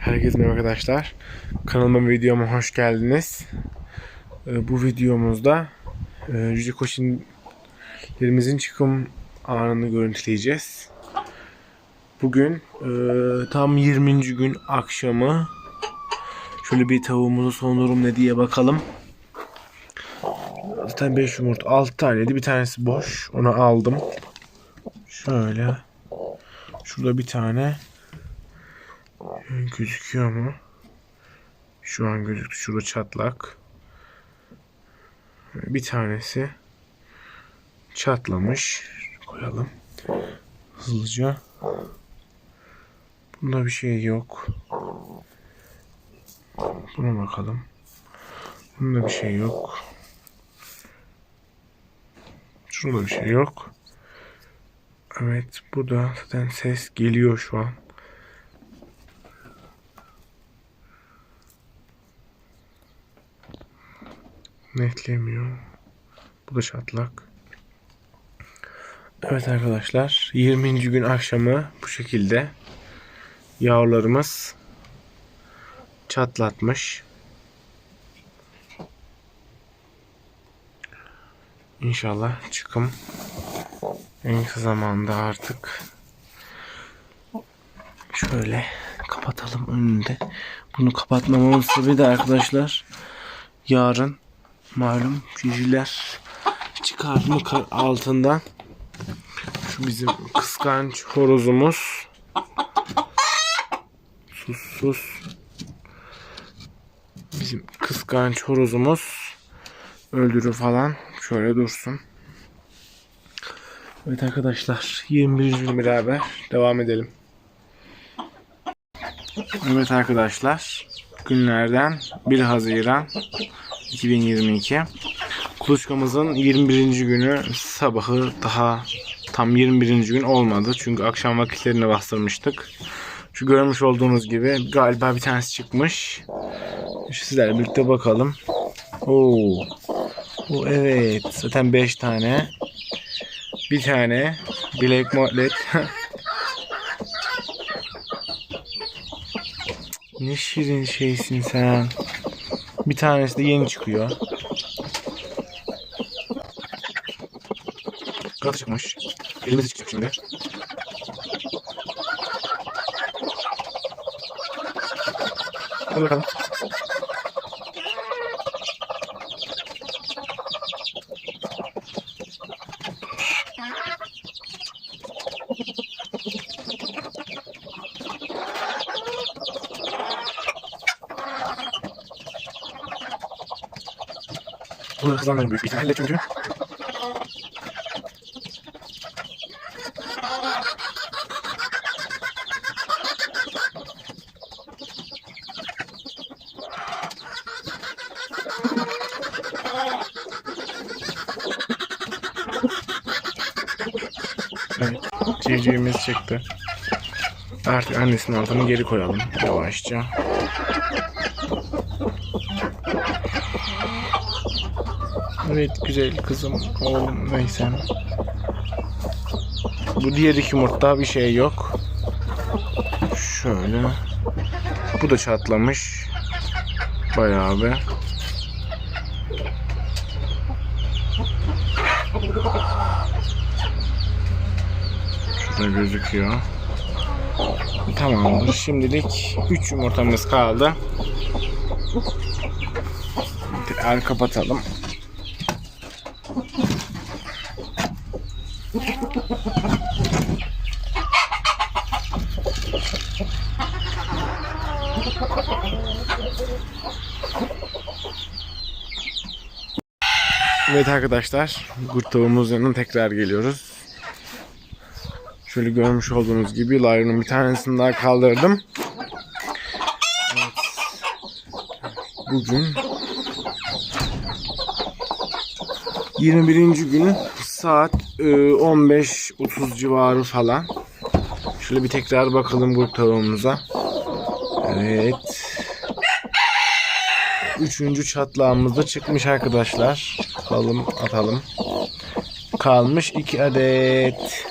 Herkese merhaba arkadaşlar. Kanalıma videoma hoş geldiniz. Ee, Bu videomuzda e, Yüce Koçinlerimizin çıkım anını görüntüleyeceğiz. Bugün e, tam 20. gün akşamı. Şöyle bir tavuğumuzu son durum ne diye bakalım. Zaten 5 yumurta 6 taneydi. Bir tanesi boş. Onu aldım. Şöyle. Şurada bir tane. Gözüküyor mu? Şu an gözüktü. Şurada çatlak. Bir tanesi çatlamış. Koyalım. Hızlıca. Bunda bir şey yok. Buna bakalım. Bunda bir şey yok. Şurada bir şey yok. Evet, burada zaten ses geliyor şu an. Netlemiyor. Bu da çatlak. Evet arkadaşlar 20. gün akşamı bu şekilde yavrularımız çatlatmış. İnşallah çıkım en kısa zamanda artık şöyle kapatalım önünde. Bunu kapatmamamın sebebi de arkadaşlar yarın malum cücüler çıkar mı kar- altından? Şu bizim kıskanç horozumuz. Sus sus. Bizim kıskanç horozumuz öldürür falan. Şöyle dursun. Evet arkadaşlar 21. gün beraber devam edelim. Evet arkadaşlar günlerden 1 Haziran 2022. Kuluçkamızın 21. günü sabahı daha tam 21. gün olmadı. Çünkü akşam vakitlerini bastırmıştık. Şu görmüş olduğunuz gibi galiba bir tanesi çıkmış. Sizlerle birlikte bakalım. Oo. Oo evet. Zaten 5 tane. Bir tane Black Molet. ne şirin şeysin sen. Bir tanesi de yeni çıkıyor. Kanatı çıkmış. Elimizi çıkacak şimdi. Hadi bakalım. Bunu hızlanmayın büyük ihtimalle çünkü. Evet, çıktı. Artık annesinin altını geri koyalım yavaşça. Evet güzel kızım oğlum neyse. Bu diğer iki yumurta bir şey yok. Şöyle. Bu da çatlamış. Bayağı bir. Şurada gözüküyor. Tamamdır. Şimdilik 3 yumurtamız kaldı. Tekrar kapatalım. Evet arkadaşlar, yanına tekrar geliyoruz. Şöyle görmüş olduğunuz gibi Lion'un bir tanesini daha kaldırdım. Evet. Bugün 21. gün saat e, 15.30 civarı falan. Şöyle bir tekrar bakalım kurt tavuğumuza. Evet. Üçüncü çatlağımız da çıkmış arkadaşlar. Alalım atalım. Kalmış iki adet.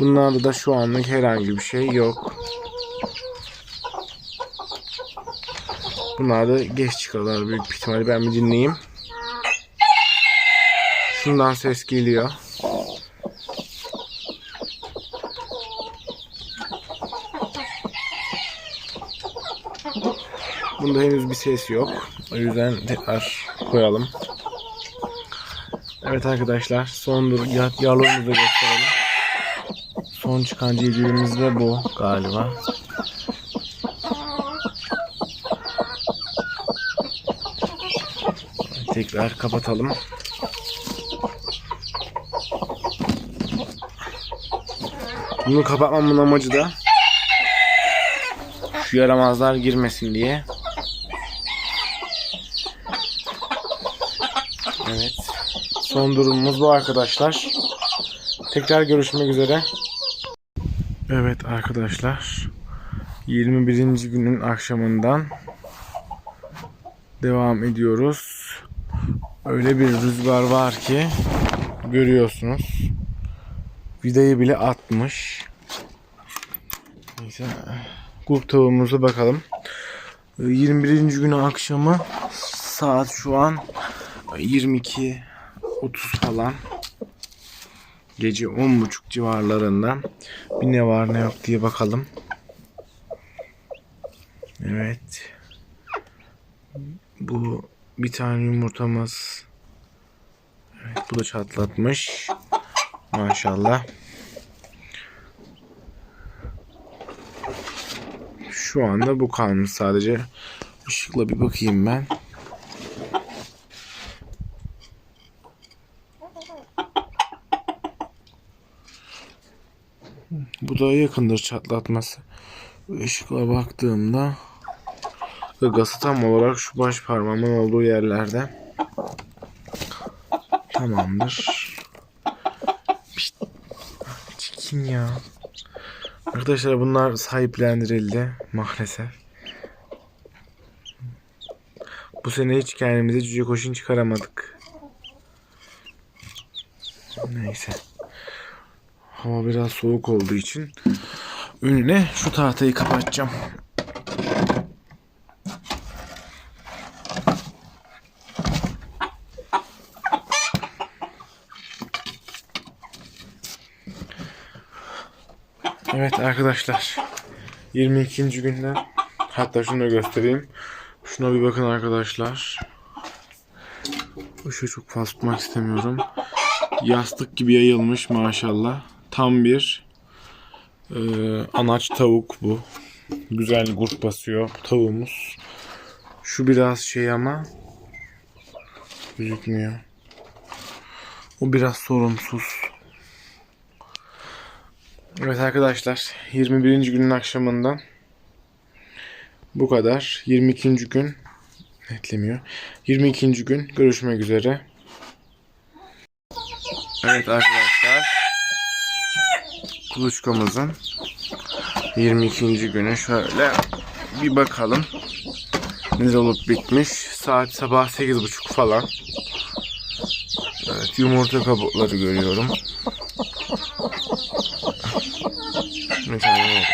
Bunlarda da şu anlık herhangi bir şey yok. Bunlar da geç çıkarlar büyük bir ihtimalle. Ben bir dinleyeyim. Şundan ses geliyor. Bunda henüz bir ses yok. O yüzden tekrar koyalım. Evet arkadaşlar son dur ya- yavrularımızı gösterelim. Son çıkan civcivimiz de bu galiba. Tekrar kapatalım. Bunu kapatmamın amacı da şu yaramazlar girmesin diye. Evet. Son durumumuz bu arkadaşlar. Tekrar görüşmek üzere. Evet arkadaşlar. 21. günün akşamından devam ediyoruz. Öyle bir rüzgar var ki görüyorsunuz. Vidayı bile atmış. Neyse. Grup tavuğumuza bakalım. 21. günü akşamı saat şu an 22 30 falan. Gece 10.30 civarlarında. Bir ne var ne yok diye bakalım. Evet. Bu bir tane yumurtamız. Evet, bu da çatlatmış. Maşallah. Şu anda bu kalmış sadece. Işıkla bir bakayım ben. Da yakındır çatlatması. Işıkla baktığımda gagası tam olarak şu baş parmağımın olduğu yerlerde. Tamamdır. Çekin ya. Arkadaşlar bunlar sahiplendirildi maalesef. Bu sene hiç kendimize cüce koşun çıkaramadık. Neyse. Hava biraz soğuk olduğu için önüne şu tahtayı kapatacağım. Evet arkadaşlar. 22. günden hatta şunu da göstereyim. Şuna bir bakın arkadaşlar. Işığı çok fazla tutmak istemiyorum. Yastık gibi yayılmış maşallah. Tam bir e, anaç tavuk bu. Güzel gurt basıyor tavuğumuz. Şu biraz şey ama gözükmüyor. O biraz sorunsuz. Evet arkadaşlar 21. günün akşamından bu kadar. 22. gün netlemiyor. 22. gün görüşmek üzere. Evet arkadaşlar kuluçkamızın 22. günü şöyle bir bakalım. Neler olup bitmiş. Saat sabah 8.30 falan. Evet yumurta kabukları görüyorum. Bir tane daha var.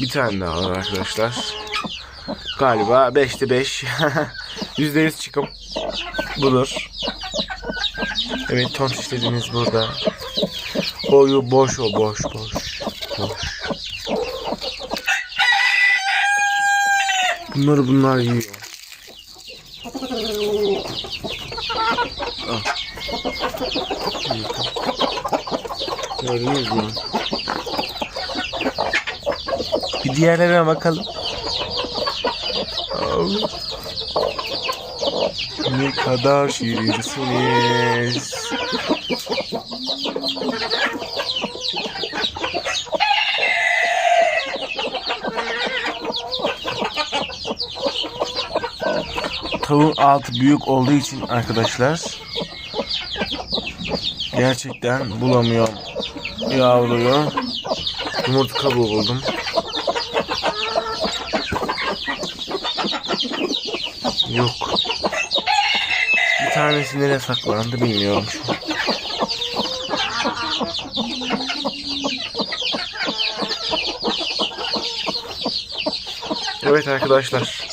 Bir tane daha var arkadaşlar. Galiba 5'te 5. %100 çıkım budur. Evet ton işlerimiz burada. Boyu boş o boş boş. Boş. Bunları bunlar yiyor. Ah. Gördünüz mü? Bir diğerlerine bakalım. Au. Ne kadar şirinsiniz. Tavuğun altı büyük olduğu için arkadaşlar gerçekten bulamıyorum yavruyu. Yumurta kabuğu buldum. Yok. Bir tanesi nereye saklandı bilmiyorum şu an. Evet arkadaşlar.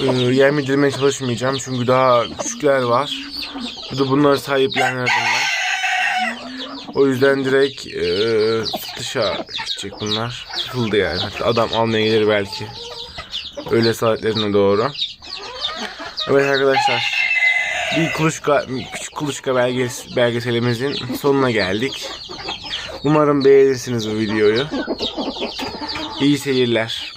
Ee, yem yedirmeye çalışmayacağım çünkü daha küçükler var. Bu da bunları sahiplenirdim ben. O yüzden direkt e, satışa gidecek bunlar. Satıldı yani. Hatta adam almaya gelir belki. Öyle saatlerine doğru. Evet arkadaşlar. Bir kuluçka, küçük kuluçka belges, belgeselimizin sonuna geldik. Umarım beğenirsiniz bu videoyu. İyi seyirler.